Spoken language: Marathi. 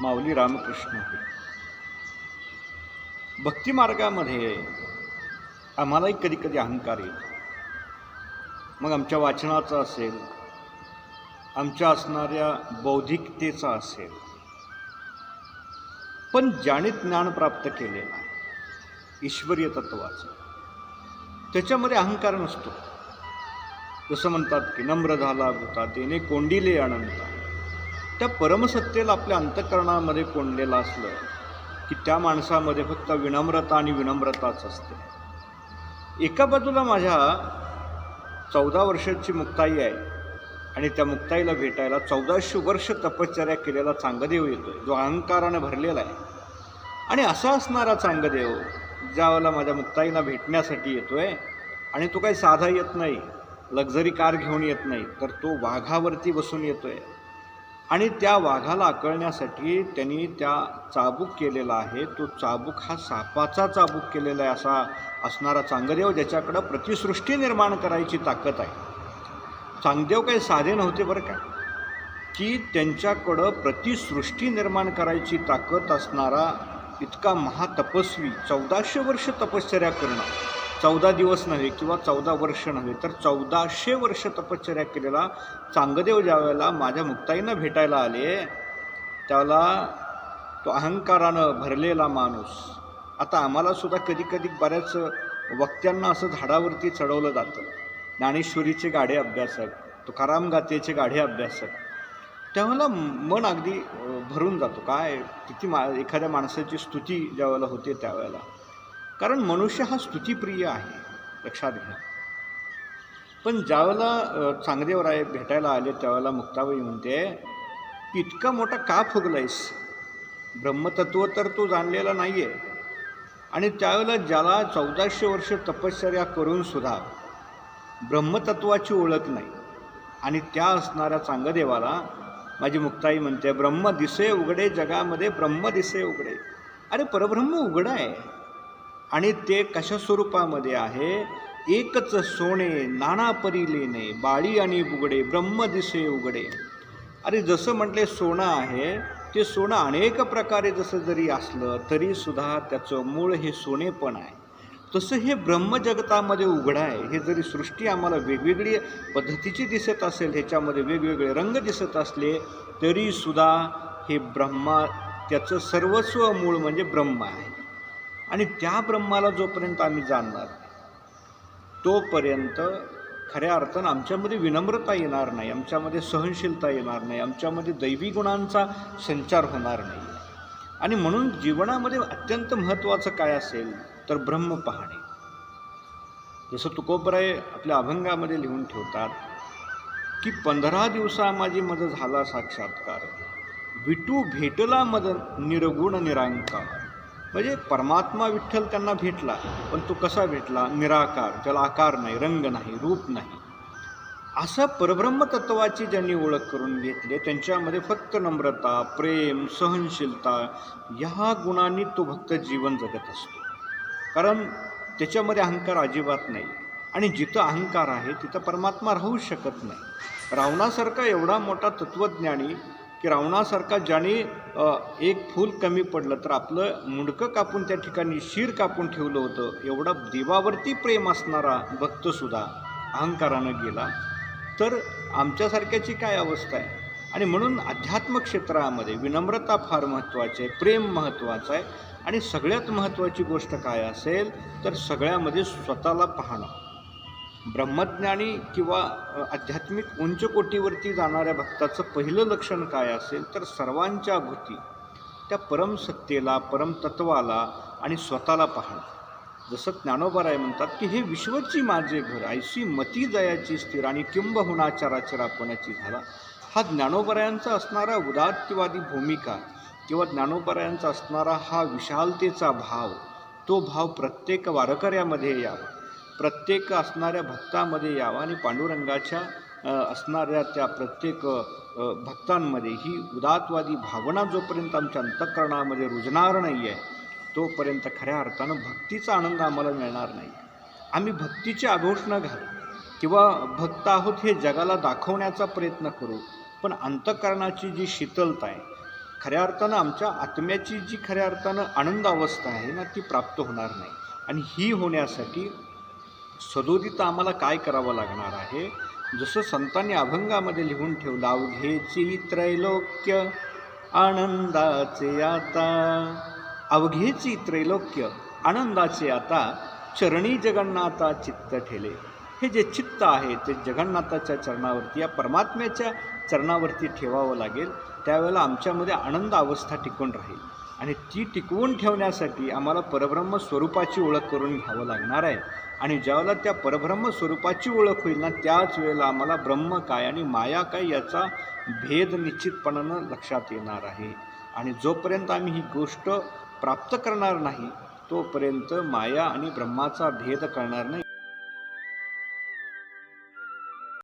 माऊली रामकृष्ण हरी. भक्तिमार्गामध्ये आम्हालाही कधी कधी अहंकार येतो. मग आमच्या वाचनाचा असेल आमच्या असणाऱ्या बौद्धिकतेचा असेल पण ज्याने ज्ञान प्राप्त केलेलं आहे ईश्वरीय तत्वाचं त्याच्यामध्ये अहंकार नसतो. जसं म्हणतात की नम्र झाला भूता तेने कोंडिले अनंता. त्या परमसत्तेला आपल्या अंतकरणामध्ये कोंडलेलं असलं की त्या माणसामध्ये फक्त विनम्रता आणि विनम्रताच असते. एका बाजूला माझ्या चौदा वर्षाची मुक्ताई आहे आणि त्या मुक्ताईला भेटायला चौदाशे वर्ष तपश्चर्या केलेला चांगदेव येतो जो अहंकाराने भरलेला आहे. आणि असा असणारा चांगदेव ज्यावेळेला माझ्या मुक्ताईला भेटण्यासाठी येतो आहे आणि तो काही साधा येत नाही लक्झरी कार घेऊन येत नाही तर तो वाघावरती बसून येतो आहे आणि त्या वाघाला आकळण्यासाठी त्यांनी त्या चाबूक केलेला आहे. तो चाबूक हा सापाचा चाबूक केलेला आहे असा असणारा चांगदेव ज्याच्याकडं प्रतिसृष्टी निर्माण करायची ताकद आहे. चांगदेव काही साधे नव्हते बरं का? की त्यांच्याकडं प्रतिसृष्टी निर्माण करायची ताकद असणारा इतका महातपस्वी चौदाशे वर्ष तपश्चर्या करणं. चौदा दिवस नव्हे किंवा चौदा वर्ष नव्हे तर चौदाशे वर्ष तपश्चर्या केलेला चांगदेव ज्या वेळेला माझ्या मुक्ताईनं भेटायला आले त्याला तो अहंकारानं भरलेला माणूस. आता आम्हाला सुद्धा कधी कधी बऱ्याच वक्त्यांना असं झाडावरती चढवलं जातं. ज्ञानेश्वरीचे गाढे अभ्यासक तुकाराम गातेचे गाढे अभ्यासक त्यावेळेला मन अगदी भरून जातो. काय? किती मा एखाद्या माणसाची स्तुती ज्यावेळेला होते त्यावेळेला. कारण मनुष्य हा स्तुतीप्रिय आहे लक्षात घ्या. पण ज्यावेळेला अ, चांगदेवराय भेटायला आले त्यावेळेला मुक्ताबाई म्हणते इतका मोठा का फुगलायस? ब्रह्मतत्व तर तो जाणलेला नाही आहे आणि त्यावेळेला ज्याला चौदाशे वर्ष तपश्चर्या करूनसुद्धा ब्रह्मतत्वाची ओळख नाही. आणि त्या असणाऱ्या चांगदेवाला माझी मुक्ताई म्हणते ब्रह्म दिसे उघडे जगामध्ये ब्रह्म दिसे उघडे. अरे परब्रह्म उघडं आहे. आणि ते कशा स्वरूपामध्ये आहे? एकच सोने नाना परिलेने लेणे बाळी आणि उघडे ब्रह्म दिसे उघडे. अरे जसं म्हटले सोनं आहे ते सोनं अनेक प्रकारे जसं जरी असलं तरीसुद्धा त्याचं मूळ हे सोनेपण आहे. तसं हे ब्रह्मजगतामध्ये उघडं आहे. हे जरी सृष्टी आम्हाला वेगवेगळी पद्धतीची दिसत असेल ह्याच्यामध्ये वेगवेगळे रंग दिसत असले तरीसुद्धा हे ब्रह्मा त्याचं सर्वस्व मूळ म्हणजे ब्रह्म आहे. आणि त्या ब्रह्माला जोपर्यंत आम्ही जाणणार तोपर्यंत खऱ्या अर्थानं आमच्यामध्ये विनम्रता येणार नाही आमच्यामध्ये सहनशीलता येणार नाही आमच्यामध्ये दैवी गुणांचा संचार होणार नाही. आणि म्हणून जीवनामध्ये अत्यंत महत्त्वाचं काय असेल तर ब्रह्म पाहणे. जसं तुकोबराय आपल्या अभंगामध्ये लिहून ठेवतात की पंधरा दिवसा माझी मदत झाला साक्षात्कार विटू भेटला मद निरगुण निरांकार. म्हणजे परमात्मा विठ्ठल त्यांना भेटला पण तो कसा भेटला? निराकार त्याला आकार नाही रंग नाही रूप नाही. असं परब्रह्म तत्वाची ज्यांनी ओळख करून घेतली त्यांच्यामध्ये फक्त नम्रता प्रेम सहनशीलता ह्या गुणांनी तो भक्त जीवन जगत असतो. कारण त्याच्यामध्ये अहंकार अजिबात नाही. आणि जिथं अहंकार आहे तिथं परमात्मा राहू शकत नाही. रावणासारखा एवढा मोठा तत्त्वज्ञानी की रावणासारखा ज्याने एक फूल कमी पडलं तर आपलं मुंडकं कापून त्या ठिकाणी शिर कापून ठेवलं होतं एवढा देवावरती प्रेम असणारा भक्तसुद्धा अहंकारानं गेला. तर आमच्यासारख्याची काय अवस्था आहे? आणि म्हणून अध्यात्म क्षेत्रामध्ये विनम्रता फार महत्त्वाची आहे प्रेम महत्त्वाचं आहे. आणि सगळ्यात महत्त्वाची गोष्ट काय असेल तर सगळ्यामध्ये स्वतःला पाहणं. ब्रह्मज्ञानी किंवा आध्यात्मिक उंच कोटीवरती जाणाऱ्या भक्ताचं पहिलं लक्षण काय असेल तर सर्वांच्या भूती त्या परमसत्तेला परमतत्वाला आणि स्वतःला पाहणं. जसं ज्ञानोबाराय म्हणतात की हे विश्वची माझे घर ऐशी मती जयाची स्थिर आणि किंबहुना चराचरापणाची झाला. हा ज्ञानोबरायांचा असणारा उदात्तवादी भूमिका किंवा ज्ञानोपरायांचा असणारा हा विशालतेचा भाव तो भाव प्रत्येक वारकऱ्यामध्ये यावा. प्रत्येक असणाऱ्या भक्तामध्ये यावा आणि पांडुरंगाच्या असणाऱ्या त्या प्रत्येक भक्तांमध्ये ही उदातवादी भावना जोपर्यंत आमच्या अंतःकरणामध्ये रुजणार नाही आहे तोपर्यंत खऱ्या अर्थानं भक्तीचा आनंद आम्हाला मिळणार नाही. आम्ही भक्तीची आघोषणं घालू किंवा भक्त आहोत हे जगाला दाखवण्याचा प्रयत्न करू पण अंतःकरणाची जी शीतलता आहे खऱ्या अर्थानं आमच्या आत्म्याची जी खऱ्या अर्थानं आनंद अवस्था आहे ना ती प्राप्त होणार नाही. आणि ही होण्यासाठी सदोदित आम्हाला काय करावं लागणार आहे? जसं संतांनी अभंगामध्ये लिहून ठेवलं अवघेची त्रैलोक्य आनंदाचे आता. अवघेची त्रैलोक्य आनंदाचे आता. चरणी जगन्नाथा चित्त ठेले. हे जे चित्त आहे ते जगन्नाथाच्या चरणावरती या परमात्म्याच्या चरणावरती ठेवावं लागेल. त्यावेळेला आमच्यामध्ये आनंद अवस्था टिकून राहील. आणि ती टिकवून ठेवण्यासाठी आम्हाला परब्रह्म स्वरूपाची ओळख करून घ्यावं लागणार आहे. आणि ज्यावेळेला त्या परब्रह्म स्वरूपाची ओळख होईल ना त्याच वेळेला आम्हाला ब्रह्म काय आणि माया काय याचा भेद निश्चितपणानं लक्षात येणार आहे. आणि जोपर्यंत आम्ही ही गोष्ट प्राप्त करणार नाही तोपर्यंत माया आणि ब्रह्माचा भेद करणार नाही.